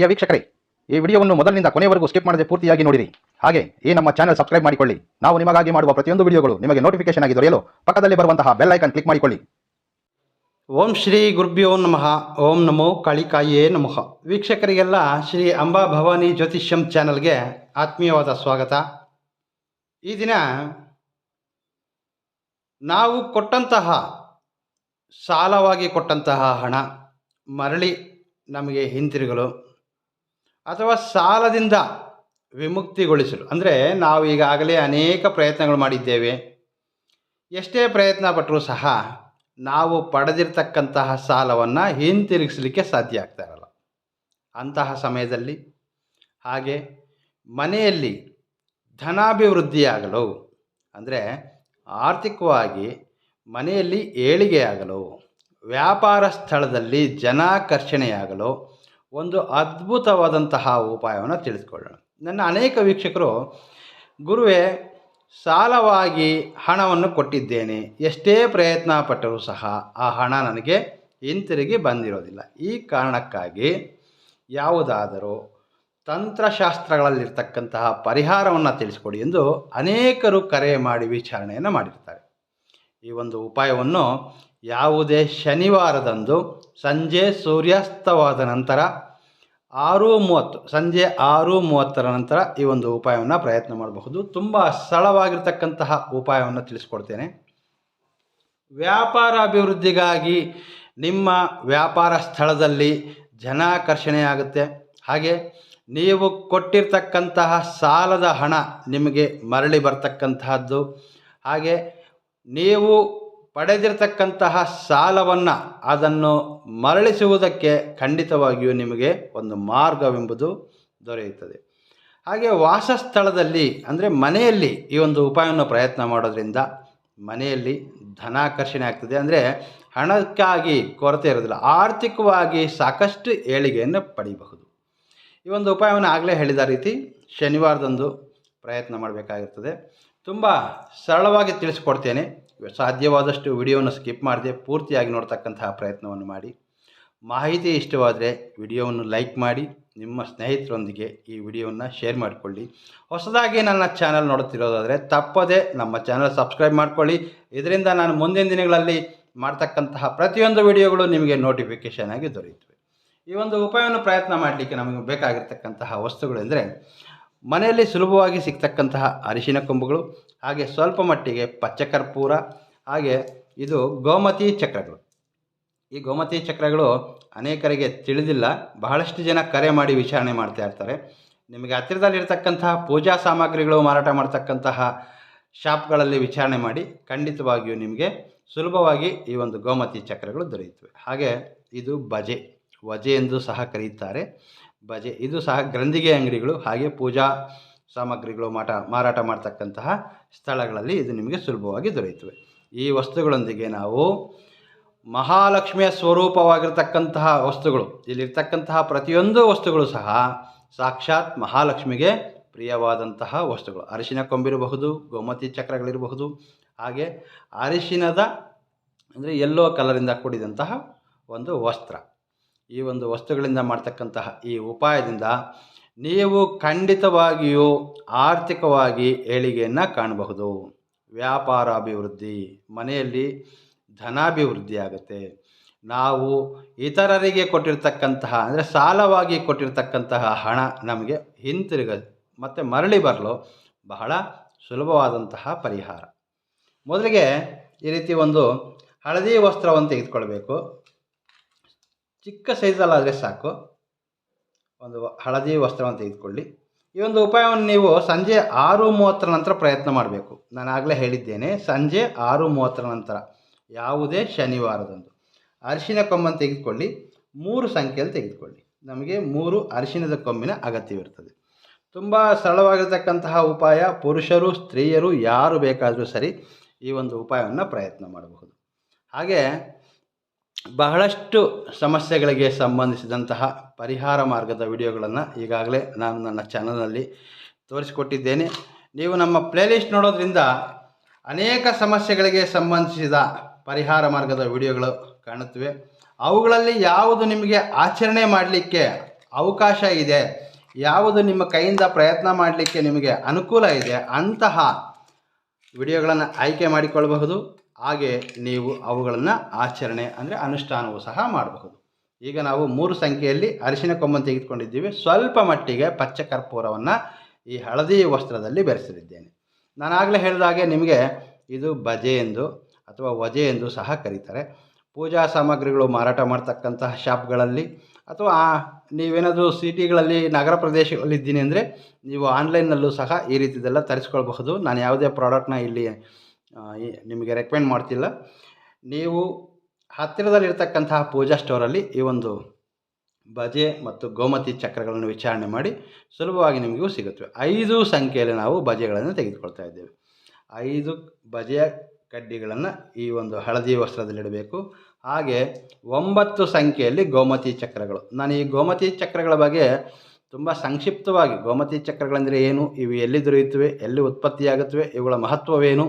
ಪ್ರಿಯ ವೀಕ್ಷಕರೇ, ಈ ವಿಡಿಯೋವನ್ನು ಮೊದಲಿನಿಂದ ಕೊನೆಯವರೆಗೂ ಸ್ಕಿಪ್ ಮಾಡದೆ ಪೂರ್ತಿಯಾಗಿ ನೋಡಿರಿ. ಹಾಗೆ, ಈ ನಮ್ಮ ಚಾನಲ್ ಸಬ್ಸ್ಕ್ರೈಬ್ ಮಾಡಿಕೊಳ್ಳಿ. ನಾವು ನಿಮಗಾಗಿ ಮಾಡುವ ಪ್ರತಿಯೊಂದು ವಿಡಿಯೋಗಳು ನಿಮಗೆ ನೋಟಿಫಿಕೇಶನ್ ಆಗಿ ದೊರೆಯಲು ಪಕ್ಕದಲ್ಲಿ ಬರುವಂತಹ ಬೆಲ್ ಐಕನ್ ಕ್ಲಿಕ್ ಮಾಡಿಕೊಳ್ಳಿ. ಓಂ ಶ್ರೀ ಗುರುಭ್ಯೋ ನಮಃ. ಓಂ ನಮೋ ಕಾಳಿಕಾಯೇ ನಮಃ. ವೀಕ್ಷಕರಿಗೆಲ್ಲ ಶ್ರೀ ಅಂಬಾ ಭವಾನಿ ಜ್ಯೋತಿಷ್ಯಂ ಚಾನಲ್ಗೆ ಆತ್ಮೀಯವಾದ ಸ್ವಾಗತ. ಈ ದಿನ ನಾವು ಕೊಟ್ಟಂತಹ, ಸಾಲವಾಗಿ ಕೊಟ್ಟಂತಹ ಹಣ ಮರಳಿ ನಮಗೆ ಹಿಂತಿರುಗಲು ಅಥವಾ ಸಾಲದಿಂದ ವಿಮುಕ್ತಿಗೊಳಿಸಲು. ಅಂದರೆ ನಾವು ಈಗಾಗಲೇ ಅನೇಕ ಪ್ರಯತ್ನಗಳು ಮಾಡಿದ್ದೇವೆ. ಎಷ್ಟೇ ಪ್ರಯತ್ನ ಪಟ್ಟರೂ ಸಹ ನಾವು ಪಡೆದಿರ್ತಕ್ಕಂತಹ ಸಾಲವನ್ನು ಹಿಂತಿರುಗಿಸಲಿಕ್ಕೆ ಸಾಧ್ಯ ಆಗ್ತಾ ಇರಲ್ಲ. ಅಂತಹ ಸಮಯದಲ್ಲಿ ಹಾಗೆ ಮನೆಯಲ್ಲಿ ಧನಾಭಿವೃದ್ಧಿಯಾಗಲು, ಅಂದರೆ ಆರ್ಥಿಕವಾಗಿ ಮನೆಯಲ್ಲಿ ಏಳಿಗೆಯಾಗಲು, ವ್ಯಾಪಾರ ಸ್ಥಳದಲ್ಲಿ ಜನಾಕರ್ಷಣೆಯಾಗಲು ಒಂದು ಅದ್ಭುತವಾದಂತಹ ಉಪಾಯವನ್ನು ತಿಳಿದುಕೊಳ್ಳೋಣ. ನನ್ನ ಅನೇಕ ವೀಕ್ಷಕರು, ಗುರುವೇ, ಸಾಲವಾಗಿ ಹಣವನ್ನು ಕೊಟ್ಟಿದ್ದೇನೆ. ಎಷ್ಟೇ ಪ್ರಯತ್ನ ಪಟ್ಟರೂ ಸಹ ಆ ಹಣ ನನಗೆ ಹಿಂತಿರುಗಿ ಬಂದಿರೋದಿಲ್ಲ. ಈ ಕಾರಣಕ್ಕಾಗಿ ಯಾವುದಾದರೂ ತಂತ್ರಶಾಸ್ತ್ರಗಳಲ್ಲಿರ್ತಕ್ಕಂತಹ ಪರಿಹಾರವನ್ನು ತಿಳಿಸ್ಕೊಡಿ ಎಂದು ಅನೇಕರು ಕರೆ ಮಾಡಿ ವಿಚಾರಣೆಯನ್ನು ಮಾಡಿರ್ತಾರೆ. ಈ ಒಂದು ಉಪಾಯವನ್ನು ಯಾವುದೇ ಶನಿವಾರದಂದು ಸಂಜೆ ಸೂರ್ಯಾಸ್ತವಾದ ನಂತರ ಆರು ಮೂವತ್ತು ಸಂಜೆ ಆರು ಮೂವತ್ತರ ನಂತರ ಈ ಒಂದು ಉಪಾಯವನ್ನು ಪ್ರಯತ್ನ ಮಾಡಬಹುದು. ತುಂಬ ಸರಳವಾಗಿರ್ತಕ್ಕಂತಹ ಉಪಾಯವನ್ನು ತಿಳಿಸ್ಕೊಡ್ತೇನೆ. ವ್ಯಾಪಾರ ಅಭಿವೃದ್ಧಿಗಾಗಿ ನಿಮ್ಮ ವ್ಯಾಪಾರ ಸ್ಥಳದಲ್ಲಿ ಜನಾಕರ್ಷಣೆ ಆಗುತ್ತೆ. ಹಾಗೆ ನೀವು ಕೊಟ್ಟಿರ್ತಕ್ಕಂತಹ ಸಾಲದ ಹಣ ನಿಮಗೆ ಮರಳಿ ಬರ್ತಕ್ಕಂತಹದ್ದು. ಹಾಗೆ ನೀವು ಪಡೆದಿರತಕ್ಕಂತಹ ಸಾಲವನ್ನು ಅದನ್ನು ಮರಳಿಸುವುದಕ್ಕೆ ಖಂಡಿತವಾಗಿಯೂ ನಿಮಗೆ ಒಂದು ಮಾರ್ಗವೆಂಬುದು ದೊರೆಯುತ್ತದೆ. ಹಾಗೆ ವಾಸಸ್ಥಳದಲ್ಲಿ, ಅಂದರೆ ಮನೆಯಲ್ಲಿ ಈ ಒಂದು ಉಪಾಯವನ್ನು ಪ್ರಯತ್ನ ಮಾಡೋದ್ರಿಂದ ಮನೆಯಲ್ಲಿ ಧನಾಕರ್ಷಣೆ ಆಗ್ತದೆ. ಅಂದರೆ ಹಣಕ್ಕಾಗಿ ಕೊರತೆ ಇರೋದಿಲ್ಲ, ಆರ್ಥಿಕವಾಗಿ ಸಾಕಷ್ಟು ಏಳಿಗೆಯನ್ನು ಪಡೆಯಬಹುದು ಈ ಒಂದು ಉಪಾಯವನ್ನು ಆಗಲೇ ಹೇಳಿದ ರೀತಿ ಶನಿವಾರದಂದು ಪ್ರಯತ್ನ ಮಾಡಬೇಕಾಗಿರ್ತದೆ. ತುಂಬ ಸರಳವಾಗಿ ತಿಳಿಸ್ಕೊಡ್ತೇನೆ. ಸಾಧ್ಯವಾದಷ್ಟು ವಿಡಿಯೋವನ್ನು ಸ್ಕಿಪ್ ಮಾಡದೆ ಪೂರ್ತಿಯಾಗಿ ನೋಡ್ತಕ್ಕಂತಹ ಪ್ರಯತ್ನವನ್ನು ಮಾಡಿ. ಮಾಹಿತಿ ಇಷ್ಟವಾದರೆ ವಿಡಿಯೋವನ್ನು ಲೈಕ್ ಮಾಡಿ, ನಿಮ್ಮ ಸ್ನೇಹಿತರೊಂದಿಗೆ ಈ ವಿಡಿಯೋವನ್ನು ಶೇರ್ ಮಾಡಿಕೊಳ್ಳಿ. ಹೊಸದಾಗಿ ನನ್ನ ಚಾನಲ್ ನೋಡುತ್ತಿರೋದಾದರೆ ತಪ್ಪದೇ ನಮ್ಮ ಚಾನಲ್ ಸಬ್ಸ್ಕ್ರೈಬ್ ಮಾಡಿಕೊಳ್ಳಿ. ಇದರಿಂದ ನಾನು ಮುಂದಿನ ದಿನಗಳಲ್ಲಿ ಮಾಡ್ತಕ್ಕಂತಹ ಪ್ರತಿಯೊಂದು ವಿಡಿಯೋಗಳು ನಿಮಗೆ ನೋಟಿಫಿಕೇಷನ್ ಆಗಿ ದೊರೆಯುತ್ತವೆ. ಈ ಒಂದು ಉಪಾಯವನ್ನು ಪ್ರಯತ್ನ ಮಾಡಲಿಕ್ಕೆ ನಮಗೆ ಬೇಕಾಗಿರ್ತಕ್ಕಂತಹ ವಸ್ತುಗಳೆಂದರೆ ಮನೆಯಲ್ಲಿ ಸುಲಭವಾಗಿ ಸಿಗ್ತಕ್ಕಂತಹ ಅರಿಶಿನ ಕೊಂಬುಗಳು, ಹಾಗೆ ಸ್ವಲ್ಪ ಮಟ್ಟಿಗೆ ಪಚ್ಚಕರ್ಪೂರ ಹಾಗೆ ಇದು ಗೋಮತಿ ಚಕ್ರಗಳು. ಈ ಗೋಮತಿ ಚಕ್ರಗಳು ಅನೇಕರಿಗೆ ತಿಳಿದಿಲ್ಲ, ಬಹಳಷ್ಟು ಜನ ಕರೆ ಮಾಡಿ ವಿಚಾರಣೆ ಮಾಡ್ತಾ ಇರ್ತಾರೆ. ನಿಮಗೆ ಹತ್ತಿರದಲ್ಲಿರ್ತಕ್ಕಂತಹ ಪೂಜಾ ಸಾಮಗ್ರಿಗಳು ಮಾರಾಟ ಮಾಡ್ತಕ್ಕಂತಹ ಶಾಪ್ಗಳಲ್ಲಿ ವಿಚಾರಣೆ ಮಾಡಿ ಖಂಡಿತವಾಗಿಯೂ ನಿಮಗೆ ಸುಲಭವಾಗಿ ಈ ಒಂದು ಗೋಮತಿ ಚಕ್ರಗಳು ದೊರೆಯುತ್ತವೆ. ಹಾಗೆ ಇದು ಬಜೆ, ವಜೆ ಎಂದು ಸಹ ಕರೆಯುತ್ತಾರೆ. ಬಜೆ, ಇದು ಸಹ ಗ್ರಂಥಿಗೆ ಅಂಗಡಿಗಳು, ಹಾಗೆ ಪೂಜಾ ಸಾಮಗ್ರಿಗಳು ಮಾಟ, ಮಾರಾಟ ಮಾಡ್ತಕ್ಕಂತಹ ಸ್ಥಳಗಳಲ್ಲಿ ಇದು ನಿಮಗೆ ಸುಲಭವಾಗಿ ದೊರೆಯುತ್ತವೆ. ಈ ವಸ್ತುಗಳೊಂದಿಗೆ ನಾವು ಮಹಾಲಕ್ಷ್ಮಿಯ ಸ್ವರೂಪವಾಗಿರ್ತಕ್ಕಂತಹ ವಸ್ತುಗಳು, ಇಲ್ಲಿರ್ತಕ್ಕಂತಹ ಪ್ರತಿಯೊಂದು ವಸ್ತುಗಳು ಸಹ ಸಾಕ್ಷಾತ್ ಮಹಾಲಕ್ಷ್ಮಿಗೆ ಪ್ರಿಯವಾದಂತಹ ವಸ್ತುಗಳು. ಅರಿಶಿನ ಕೊಂಬಿರಬಹುದು, ಗೋಮತಿ ಚಕ್ರಗಳಿರಬಹುದು, ಹಾಗೆ ಅರಿಶಿನದ, ಅಂದರೆ ಎಲ್ಲೋ ಕಲರಿಂದ ಕೂಡಿದಂತಹ ಒಂದು ವಸ್ತ್ರ. ಈ ಒಂದು ವಸ್ತುಗಳಿಂದ ಮಾಡ್ತಕ್ಕಂತಹ ಈ ಉಪಾಯದಿಂದ ನೀವು ಖಂಡಿತವಾಗಿಯೂ ಆರ್ಥಿಕವಾಗಿ ಏಳಿಗೆಯನ್ನು ಕಾಣಬಹುದು. ವ್ಯಾಪಾರ ಅಭಿವೃದ್ಧಿ, ಮನೆಯಲ್ಲಿ ಧನಾಭಿವೃದ್ಧಿ ಆಗುತ್ತೆ. ನಾವು ಇತರರಿಗೆ ಕೊಟ್ಟಿರ್ತಕ್ಕಂತಹ, ಅಂದರೆ ಸಾಲವಾಗಿ ಕೊಟ್ಟಿರ್ತಕ್ಕಂತಹ ಹಣ ನಮಗೆ ಹಿಂತಿರುಗ, ಮತ್ತು ಮರಳಿ ಬರಲು ಬಹಳ ಸುಲಭವಾದಂತಹ ಪರಿಹಾರ. ಮೊದಲಿಗೆ ಈ ರೀತಿ ಒಂದು ಹಳದಿ ವಸ್ತ್ರವನ್ನು ತೆಗೆದುಕೊಳ್ಬೇಕು. ಚಿಕ್ಕ ಸೈಜಲ್ಲಾದರೆ ಸಾಕು. ಒಂದು ಹಳದಿ ವಸ್ತ್ರವನ್ನು ತೆಗೆದುಕೊಳ್ಳಿ. ಈ ಒಂದು ಉಪಾಯವನ್ನು ನೀವು ಸಂಜೆ ಆರು ಮೂವತ್ತರ ನಂತರ ಪ್ರಯತ್ನ ಮಾಡಬೇಕು. ನಾನು ಆಗಲೇ ಹೇಳಿದ್ದೇನೆ, ಸಂಜೆ ಆರು ಮೂವತ್ತರ ನಂತರ, ಯಾವುದೇ ಶನಿವಾರದಂದು. ಅರಿಶಿನ ಕೊಂಬನ್ನು ತೆಗೆದುಕೊಳ್ಳಿ, ಮೂರು ಸಂಖ್ಯೆಯಲ್ಲಿ ತೆಗೆದುಕೊಳ್ಳಿ. ನಮಗೆ ಮೂರು ಅರಿಶಿನದ ಕೊಂಬಿನ ಅಗತ್ಯವಿರ್ತದೆ ತುಂಬ ಸರಳವಾಗಿರ್ತಕ್ಕಂತಹ ಉಪಾಯ, ಪುರುಷರು, ಸ್ತ್ರೀಯರು, ಯಾರು ಬೇಕಾದರೂ ಸರಿ ಈ ಒಂದು ಉಪಾಯವನ್ನು ಪ್ರಯತ್ನ ಮಾಡಬಹುದು. ಹಾಗೆ ಬಹಳಷ್ಟು ಸಮಸ್ಯೆಗಳಿಗೆ ಸಂಬಂಧಿಸಿದಂತಹ ಪರಿಹಾರ ಮಾರ್ಗದ ವಿಡಿಯೋಗಳನ್ನು ಈಗಾಗಲೇ ನಾನು ನನ್ನ ಚಾನಲ್ನಲ್ಲಿ ತೋರಿಸಿಕೊಟ್ಟಿದ್ದೇನೆ. ನೀವು ನಮ್ಮ ಪ್ಲೇಲಿಸ್ಟ್ ನೋಡೋದ್ರಿಂದ ಅನೇಕ ಸಮಸ್ಯೆಗಳಿಗೆ ಸಂಬಂಧಿಸಿದ ಪರಿಹಾರ ಮಾರ್ಗದ ವಿಡಿಯೋಗಳು ಕಾಣುತ್ತವೆ. ಅವುಗಳಲ್ಲಿ ಯಾವುದು ನಿಮಗೆ ಆಚರಣೆ ಮಾಡಲಿಕ್ಕೆ ಅವಕಾಶ ಇದೆ, ಯಾವುದು ನಿಮ್ಮ ಕೈಯಿಂದ ಪ್ರಯತ್ನ ಮಾಡಲಿಕ್ಕೆ ನಿಮಗೆ ಅನುಕೂಲ ಇದೆ ಅಂತಹ ವಿಡಿಯೋಗಳನ್ನು ಆಯ್ಕೆ ಮಾಡಿಕೊಳ್ಳಬಹುದು ಹಾಗೆ ನೀವು ಅವುಗಳನ್ನು ಆಚರಣೆ ಅಂದರೆ ಅನುಷ್ಠಾನವು ಸಹ ಮಾಡಬಹುದು. ಈಗ ನಾವು ಮೂರು ಸಂಖ್ಯೆಯಲ್ಲಿ ಅರಿಶಿನ ಕೊಂಬನ್ನು ತೆಗೆದುಕೊಂಡಿದ್ದೀವಿ. ಸ್ವಲ್ಪ ಮಟ್ಟಿಗೆ ಪಚ್ಚ ಕರ್ಪೂರವನ್ನು ಈ ಹಳದಿ ವಸ್ತ್ರದಲ್ಲಿ ಬೆರೆಸಲಿದ್ದೇನೆ. ನಾನಾಗಲೇ ಹೇಳಿದ ಹಾಗೆ ನಿಮಗೆ ಇದು ಬಜೆ ಎಂದು ಅಥವಾ ವಜೆ ಎಂದು ಸಹ ಕರೀತಾರೆ. ಪೂಜಾ ಸಾಮಗ್ರಿಗಳು ಮಾರಾಟ ಮಾಡ್ತಕ್ಕಂತಹ ಶಾಪ್ಗಳಲ್ಲಿ ಅಥವಾ ನೀವೇನಾದರೂ ಸಿಟಿಗಳಲ್ಲಿ ನಗರ ಪ್ರದೇಶಗಳಲ್ಲಿ ಇದ್ದೀನಿ ಅಂದರೆ ನೀವು ಆನ್ಲೈನ್ನಲ್ಲೂ ಸಹ ಈ ರೀತಿದೆಲ್ಲ ತರಿಸ್ಕೊಳ್ಬಹುದು. ನಾನು ಯಾವುದೇ ಪ್ರಾಡಕ್ಟ್ನ ಇಲ್ಲಿ ನಿಮಗೆ ರೆಕಮೆಂಡ್ ಮಾಡ್ತಿಲ್ಲ. ನೀವು ಹತ್ತಿರದಲ್ಲಿರ್ತಕ್ಕಂತಹ ಪೂಜಾ ಸ್ಟೋರಲ್ಲಿ ಈ ಒಂದು ಬಜೆ ಮತ್ತು ಗೋಮತಿ ಚಕ್ರಗಳನ್ನು ವಿಚಾರಣೆ ಮಾಡಿ ಸುಲಭವಾಗಿ ನಿಮಗೂ ಸಿಗುತ್ತವೆ ಐದು ಸಂಖ್ಯೆಯಲ್ಲಿ ನಾವು ಬಜೆಗಳನ್ನು ತೆಗೆದುಕೊಳ್ತಾ ಇದ್ದೇವೆ. ಐದು ಬಜೆಯ ಕಡ್ಡಿಗಳನ್ನು ಈ ಒಂದು ಹಳದಿ ವಸ್ತ್ರದಲ್ಲಿಡಬೇಕು ಹಾಗೆ ಒಂಬತ್ತು ಸಂಖ್ಯೆಯಲ್ಲಿ ಗೋಮತಿ ಚಕ್ರಗಳು. ನಾನು ಈ ಗೋಮತಿ ಚಕ್ರಗಳ ಬಗ್ಗೆ ತುಂಬ ಸಂಕ್ಷಿಪ್ತವಾಗಿ, ಗೋಮತಿ ಚಕ್ರಗಳೆಂದರೆ ಏನು, ಇವು ಎಲ್ಲಿ ದೊರೆಯುತ್ತವೆ, ಎಲ್ಲಿ ಉತ್ಪತ್ತಿಯಾಗುತ್ತವೆ, ಇವುಗಳ ಮಹತ್ವವೇನು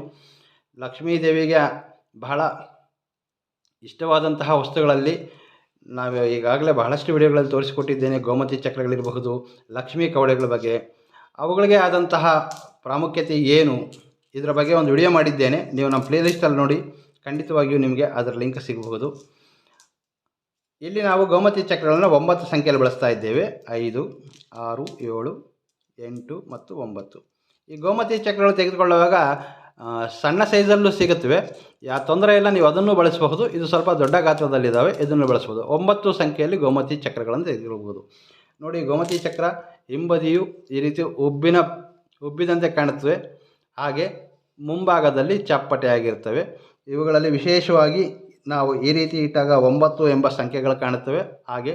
ಲಕ್ಷ್ಮೀ ದೇವಿಗೆ ಬಹಳ ಇಷ್ಟವಾದಂತಹ ವಸ್ತುಗಳಲ್ಲಿ ನಾವು ಈಗಾಗಲೇ ಬಹಳಷ್ಟು ವಿಡಿಯೋಗಳಲ್ಲಿ ತೋರಿಸಿಕೊಟ್ಟಿದ್ದೇನೆ. ಗೋಮತಿ ಚಕ್ರಗಳಿರಬಹುದು, ಲಕ್ಷ್ಮೀ ಕವಡೆಗಳ ಬಗ್ಗೆ. ಅವುಗಳಿಗೆ ಆದಂತಹ ಪ್ರಾಮುಖ್ಯತೆ ಏನು? ಇದರ ಬಗ್ಗೆ ಒಂದು ವಿಡಿಯೋ ಮಾಡಿದ್ದೇನೆ. ನೀವು ನಮ್ಮ ಪ್ಲೇಲಿಸ್ಟಲ್ಲಿ ನೋಡಿ, ಖಂಡಿತವಾಗಿಯೂ ನಿಮಗೆ ಅದರ ಲಿಂಕ್ ಸಿಗಬಹುದು. ಇಲ್ಲಿ ನಾವು ಗೋಮತಿ ಚಕ್ರಗಳನ್ನು ಒಂಬತ್ತು ಸಂಖ್ಯೆಯಲ್ಲಿ ಬಳಸ್ತಾ ಇದ್ದೇವೆ. ಐದು, ಆರು, ಏಳು, ಎಂಟು ಮತ್ತು ಒಂಬತ್ತು. ಈ ಗೋಮತಿ ಚಕ್ರಗಳು ತೆಗೆದುಕೊಳ್ಳುವಾಗ ಸಣ್ಣ ಸೈಜಲ್ಲೂ ಸಿಗುತ್ತವೆ. ಯಾ, ತೊಂದರೆ ಇಲ್ಲ, ನೀವು ಅದನ್ನು ಬಳಸಬಹುದು. ಇದು ಸ್ವಲ್ಪ ದೊಡ್ಡ ಗಾತ್ರದಲ್ಲಿದ್ದಾವೆ, ಇದನ್ನು ಬಳಸ್ಬೋದು ಒಂಬತ್ತು ಸಂಖ್ಯೆಯಲ್ಲಿ ಗೋಮತಿ ಚಕ್ರಗಳನ್ನು ತೆಗೆದಿರಬಹುದು ನೋಡಿ, ಗೋಮತಿ ಚಕ್ರ, ಹಿಂಬದಿಯು ಈ ರೀತಿ ಉಬ್ಬಿನ, ಉಬ್ಬಿದಂತೆ ಕಾಣುತ್ತವೆ. ಹಾಗೆ ಮುಂಭಾಗದಲ್ಲಿ ಚಪ್ಪಟೆಯಾಗಿರ್ತವೆ ಇವುಗಳಲ್ಲಿ ವಿಶೇಷವಾಗಿ ನಾವು ಈ ರೀತಿ ಇಟ್ಟಾಗ ಒಂಬತ್ತು ಎಂಬ ಸಂಖ್ಯೆಗಳು ಕಾಣುತ್ತವೆ. ಹಾಗೆ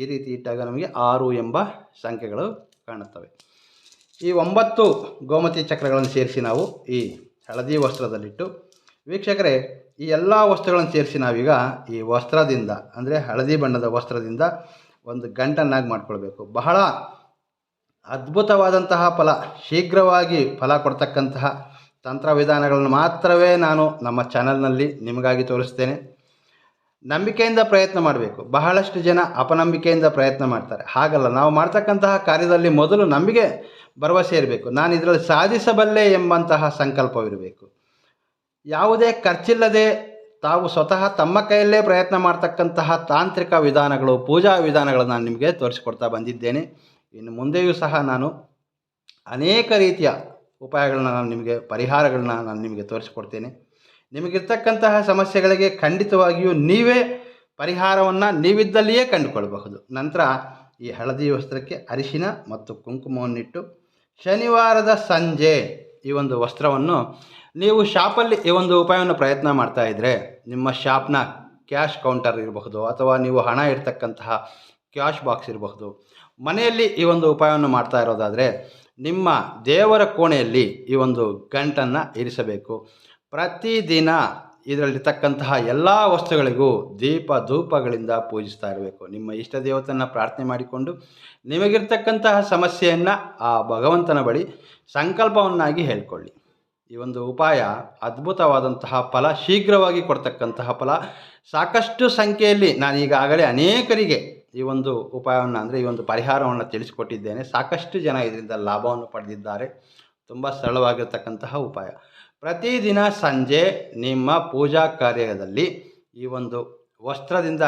ಈ ರೀತಿ ಇಟ್ಟಾಗ ನಮಗೆ ಆರು ಎಂಬ ಸಂಖ್ಯೆಗಳು ಕಾಣುತ್ತವೆ. ಈ ಒಂಬತ್ತು ಗೋಮತಿ ಚಕ್ರಗಳನ್ನು ಸೇರಿಸಿ ನಾವು ಈ ಹಳದಿ ವಸ್ತ್ರದಲ್ಲಿಟ್ಟು. ವೀಕ್ಷಕರೇ, ಈ ಎಲ್ಲ ವಸ್ತ್ರಗಳನ್ನು ಸೇರಿಸಿ ನಾವೀಗ ಈ ವಸ್ತ್ರದಿಂದ, ಅಂದರೆ ಹಳದಿ ಬಣ್ಣದ ವಸ್ತ್ರದಿಂದ ಒಂದು ಗಂಟನ್ನಾಗಿ ಮಾಡಿಕೊಳ್ಬೇಕು. ಬಹಳ ಅದ್ಭುತವಾದಂತಹ ಫಲ, ಶೀಘ್ರವಾಗಿ ಫಲ ಕೊಡ್ತಕ್ಕಂತಹ ತಂತ್ರ ವಿಧಾನಗಳನ್ನು ಮಾತ್ರವೇ ನಾನು ನಮ್ಮ ಚಾನಲ್ನಲ್ಲಿ ನಿಮಗಾಗಿ ತೋರಿಸ್ತೇನೆ. ನಂಬಿಕೆಯಿಂದ ಪ್ರಯತ್ನ ಮಾಡಬೇಕು. ಬಹಳಷ್ಟು ಜನ ಅಪನಂಬಿಕೆಯಿಂದ ಪ್ರಯತ್ನ ಮಾಡ್ತಾರೆ. ಹಾಗಲ್ಲ, ನಾವು ಮಾಡ್ತಕ್ಕಂತಹ ಕಾರ್ಯದಲ್ಲಿ ಮೊದಲು ನಂಬಿಕೆ, ಭರವಸೆ ಇರಬೇಕು. ನಾನು ಇದರಲ್ಲಿ ಸಾಧಿಸಬಲ್ಲೆ ಎಂಬಂತಹ ಸಂಕಲ್ಪವಿರಬೇಕು. ಯಾವುದೇ ಖರ್ಚಿಲ್ಲದೆ ತಾವು ಸ್ವತಃ ತಮ್ಮ ಕೈಯಲ್ಲೇ ಪ್ರಯತ್ನ ಮಾಡ್ತಕ್ಕಂತಹ ತಾಂತ್ರಿಕ ವಿಧಾನಗಳು, ಪೂಜಾ ವಿಧಾನಗಳನ್ನು ನಾನು ನಿಮಗೆ ತೋರಿಸಿಕೊಡ್ತಾ ಬಂದಿದ್ದೇನೆ. ಇನ್ನು ಮುಂದೆಯೂ ಸಹ ನಾನು ಅನೇಕ ರೀತಿಯ ಉಪಾಯಗಳನ್ನ ನಾನು ನಿಮಗೆ, ಪರಿಹಾರಗಳನ್ನ ನಾನು ನಿಮಗೆ ತೋರಿಸಿಕೊಡ್ತೇನೆ. ನಿಮಗಿರ್ತಕ್ಕಂತಹ ಸಮಸ್ಯೆಗಳಿಗೆ ಖಂಡಿತವಾಗಿಯೂ ನೀವೇ ಪರಿಹಾರವನ್ನು ನೀವಿದ್ದಲ್ಲಿಯೇ ಕಂಡುಕೊಳ್ಬಹುದು. ನಂತರ ಈ ಹಳದಿ ವಸ್ತ್ರಕ್ಕೆ ಅರಿಶಿನ ಮತ್ತು ಕುಂಕುಮವನ್ನಿಟ್ಟು ಶನಿವಾರದ ಸಂಜೆ ಈ ಒಂದು ವಸ್ತ್ರವನ್ನು ನೀವು ಶಾಪಲ್ಲಿ ಈ ಒಂದು ಉಪಾಯವನ್ನು ಪ್ರಯತ್ನ ಮಾಡ್ತಾ ಇದ್ದರೆ ನಿಮ್ಮ ಶಾಪ್ನ ಕ್ಯಾಶ್ ಕೌಂಟರ್ ಇರಬಹುದು ಅಥವಾ ನೀವು ಹಣ ಇರ್ತಕ್ಕಂತಹ ಕ್ಯಾಶ್ ಬಾಕ್ಸ್ ಇರಬಹುದು. ಮನೆಯಲ್ಲಿ ಈ ಒಂದು ಉಪಾಯವನ್ನು ಮಾಡ್ತಾ ಇರೋದಾದರೆ ನಿಮ್ಮ ದೇವರ ಕೋಣೆಯಲ್ಲಿ ಈ ಒಂದು ಗಂಟನ್ನು ಇರಿಸಬೇಕು. ಪ್ರತಿದಿನ ಇದರಲ್ಲಿರ್ತಕ್ಕಂತಹ ಎಲ್ಲ ವಸ್ತುಗಳಿಗೂ ದೀಪ ಧೂಪಗಳಿಂದ ಪೂಜಿಸ್ತಾ ಇರಬೇಕು. ನಿಮ್ಮ ಇಷ್ಟ ದೇವತನ್ನು ಪ್ರಾರ್ಥನೆ ಮಾಡಿಕೊಂಡು ನಿಮಗಿರ್ತಕ್ಕಂತಹ ಸಮಸ್ಯೆಯನ್ನು ಆ ಭಗವಂತನ ಬಳಿ ಸಂಕಲ್ಪವನ್ನಾಗಿ ಹೇಳ್ಕೊಳ್ಳಿ. ಈ ಒಂದು ಉಪಾಯ ಅದ್ಭುತವಾದಂತಹ ಫಲ, ಶೀಘ್ರವಾಗಿ ಕೊಡ್ತಕ್ಕಂತಹ ಫಲ. ಸಾಕಷ್ಟು ಸಂಖ್ಯೆಯಲ್ಲಿ ನಾನು ಈಗಾಗಲೇ ಅನೇಕರಿಗೆ ಈ ಒಂದು ಉಪಾಯವನ್ನು ಅಂದರೆ ಈ ಒಂದು ಪರಿಹಾರವನ್ನು ತಿಳಿಸಿಕೊಟ್ಟಿದ್ದೇನೆ. ಸಾಕಷ್ಟು ಜನ ಇದರಿಂದ ಲಾಭವನ್ನು ಪಡೆದಿದ್ದಾರೆ. ತುಂಬ ಸರಳವಾಗಿರ್ತಕ್ಕಂತಹ ಉಪಾಯ. ಪ್ರತಿದಿನ ಸಂಜೆ ನಿಮ್ಮ ಪೂಜಾ ಕಾರ್ಯದಲ್ಲಿ ಈ ಒಂದು ವಸ್ತ್ರದಿಂದ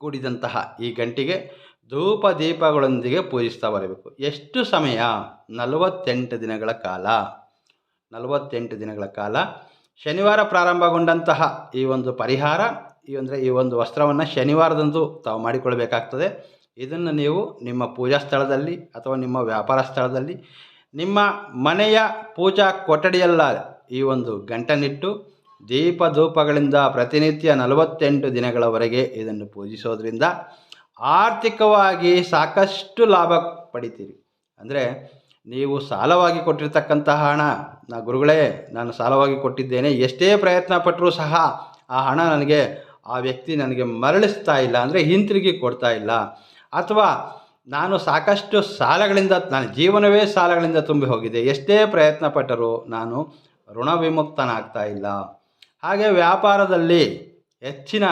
ಕೂಡಿದಂತಹ ಈ ಗಂಟಿಗೆ ಧೂಪ ದೀಪಗಳೊಂದಿಗೆ ಪೂಜಿಸ್ತಾ ಬರಬೇಕು. ಎಷ್ಟು ಸಮಯ? ನಲವತ್ತೆಂಟು ದಿನಗಳ ಕಾಲ. ನಲವತ್ತೆಂಟು ದಿನಗಳ ಕಾಲ. ಶನಿವಾರ ಪ್ರಾರಂಭಗೊಂಡಂತಹ ಈ ಒಂದು ಪರಿಹಾರ, ಈ ಅಂದರೆ ಈ ಒಂದು ವಸ್ತ್ರವನ್ನು ಶನಿವಾರದಂದು ತಾವು ಮಾಡಿಕೊಳ್ಬೇಕಾಗ್ತದೆ. ಇದನ್ನು ನೀವು ನಿಮ್ಮ ಪೂಜಾ ಸ್ಥಳದಲ್ಲಿ ಅಥವಾ ನಿಮ್ಮ ವ್ಯಾಪಾರ ಸ್ಥಳದಲ್ಲಿ ನಿಮ್ಮ ಮನೆಯ ಪೂಜಾ ಕೊಠಡಿಯಲ್ಲ ಈ ಒಂದು ಗಂಟನಿಟ್ಟು ದೀಪ ಧೂಪಗಳಿಂದ ಪ್ರತಿನಿತ್ಯ ನಲವತ್ತೆಂಟು ದಿನಗಳವರೆಗೆ ಇದನ್ನು ಪೂಜಿಸೋದ್ರಿಂದ ಆರ್ಥಿಕವಾಗಿ ಸಾಕಷ್ಟು ಲಾಭ ಪಡಿತೀರಿ. ಅಂದರೆ ನೀವು ಸಾಲವಾಗಿ ಕೊಟ್ಟಿರ್ತಕ್ಕಂತಹ ಹಣ, ನಾ ಗುರುಗಳೇ, ನಾನು ಸಾಲವಾಗಿ ಕೊಟ್ಟಿದ್ದೇನೆ, ಎಷ್ಟೇ ಪ್ರಯತ್ನ ಪಟ್ಟರೂ ಸಹ ಆ ಹಣ ನನಗೆ, ಆ ವ್ಯಕ್ತಿ ನನಗೆ ಮರಳಿಸ್ತಾ ಇಲ್ಲ ಅಂದರೆ ಹಿಂತಿರುಗಿ ಕೊಡ್ತಾ ಇಲ್ಲ. ಅಥವಾ ನಾನು ಸಾಕಷ್ಟು ಸಾಲಗಳಿಂದ ನನ್ನ ಜೀವನವೇ ಸಾಲಗಳಿಂದ ತುಂಬಿ ಹೋಗಿದೆ. ಎಷ್ಟೇ ಪ್ರಯತ್ನ ಪಟ್ಟರೂ ನಾನು ಋಣ ವಿಮುಕ್ತನಾಗ್ತಾ ಇಲ್ಲ. ಹಾಗೆ ವ್ಯಾಪಾರದಲ್ಲಿ ಹೆಚ್ಚಿನ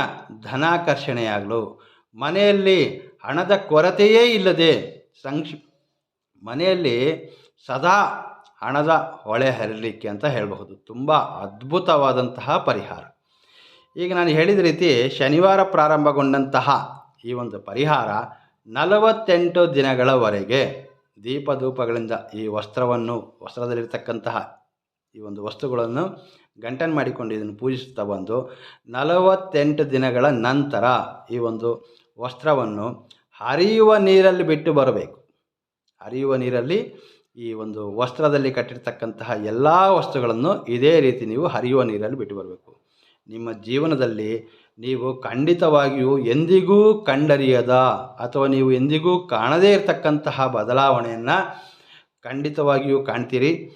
ಧನಾಕರ್ಷಣೆಯಾಗಲು, ಮನೆಯಲ್ಲಿ ಹಣದ ಕೊರತೆಯೇ ಇಲ್ಲದೆ ಸಂಕ್ಷಿ, ಮನೆಯಲ್ಲಿ ಸದಾ ಹಣದ ಹೊಳೆ ಹರಿಲಿಕ್ಕೆ ಅಂತ ಹೇಳಬಹುದು. ತುಂಬ ಅದ್ಭುತವಾದಂತಹ ಪರಿಹಾರ. ಈಗ ನಾನು ಹೇಳಿದ ರೀತಿ ಶನಿವಾರ ಪ್ರಾರಂಭಗೊಂಡಂತಹ ಈ ಒಂದು ಪರಿಹಾರ ನಲವತ್ತೆಂಟು ದಿನಗಳವರೆಗೆ ದೀಪಧೂಪಗಳಿಂದ ಈ ವಸ್ತ್ರವನ್ನು, ವಸ್ತ್ರದಲ್ಲಿರ್ತಕ್ಕಂತಹ ಈ ಒಂದು ವಸ್ತುಗಳನ್ನು ಗಂಟನ್ ಮಾಡಿಕೊಂಡು ಇದನ್ನು ಪೂಜಿಸುತ್ತಾ ಬಂದು ನಲವತ್ತೆಂಟು ದಿನಗಳ ನಂತರ ಈ ಒಂದು ವಸ್ತ್ರವನ್ನು ಹರಿಯುವ ನೀರಲ್ಲಿ ಬಿಟ್ಟು ಬರಬೇಕು. ಹರಿಯುವ ನೀರಲ್ಲಿ ಈ ಒಂದು ವಸ್ತ್ರದಲ್ಲಿ ಕಟ್ಟಿರ್ತಕ್ಕಂತಹ ಎಲ್ಲ ವಸ್ತುಗಳನ್ನು ಇದೇ ರೀತಿ ನೀವು ಹರಿಯುವ ನೀರಲ್ಲಿ ಬಿಟ್ಟು ಬರಬೇಕು. ನಿಮ್ಮ ಜೀವನದಲ್ಲಿ ನೀವು ಖಂಡಿತವಾಗಿಯೂ ಎಂದಿಗೂ ಕಂಡರಿಯದ ಅಥವಾ ನೀವು ಎಂದಿಗೂ ಕಾಣದೇ ಇರತಕ್ಕಂತಹ ಬದಲಾವಣೆಯನ್ನು ಖಂಡಿತವಾಗಿಯೂ ಕಾಣ್ತೀರಿ.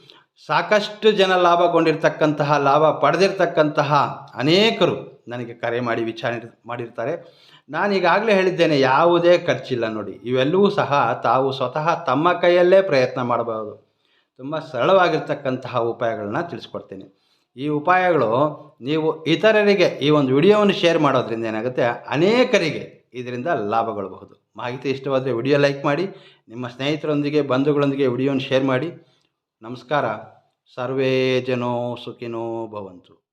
ಸಾಕಷ್ಟು ಜನ ಲಾಭಗೊಂಡಿರ್ತಕ್ಕಂತಹ, ಲಾಭ ಪಡೆದಿರ್ತಕ್ಕಂತಹ ಅನೇಕರು ನನಗೆ ಕರೆ ಮಾಡಿ ವಿಚಾರಣೆ ಮಾಡಿರ್ತಾರೆ. ನಾನು ಈಗಾಗಲೇ ಹೇಳಿದ್ದೇನೆ, ಯಾವುದೇ ಖರ್ಚಿಲ್ಲ ನೋಡಿ. ಇವೆಲ್ಲವೂ ಸಹ ತಾವು ಸ್ವತಃ ತಮ್ಮ ಕೈಯಲ್ಲೇ ಪ್ರಯತ್ನ ಮಾಡಬಹುದು. ತುಂಬ ಸರಳವಾಗಿರ್ತಕ್ಕಂತಹ ಉಪಾಯಗಳನ್ನ ತಿಳಿಸ್ಕೊಡ್ತೀನಿ. ಈ ಉಪಾಯಗಳು ನೀವು ಇತರರಿಗೆ ಈ ಒಂದು ವಿಡಿಯೋವನ್ನು ಶೇರ್ ಮಾಡೋದ್ರಿಂದ ಏನಾಗುತ್ತೆ? ಅನೇಕರಿಗೆ ಇದರಿಂದ ಲಾಭಗೊಳ್ಳಬಹುದು ಮಾಹಿತಿ ಇಷ್ಟವಾದರೆ ವಿಡಿಯೋ ಲೈಕ್ ಮಾಡಿ, ನಿಮ್ಮ ಸ್ನೇಹಿತರೊಂದಿಗೆ, ಬಂಧುಗಳೊಂದಿಗೆ ವಿಡಿಯೋನ ಶೇರ್ ಮಾಡಿ. ನಮಸ್ಕಾರ. ಸರ್ವೇ ಜನೋ ಸುಖಿನೋ ಭವಂತು.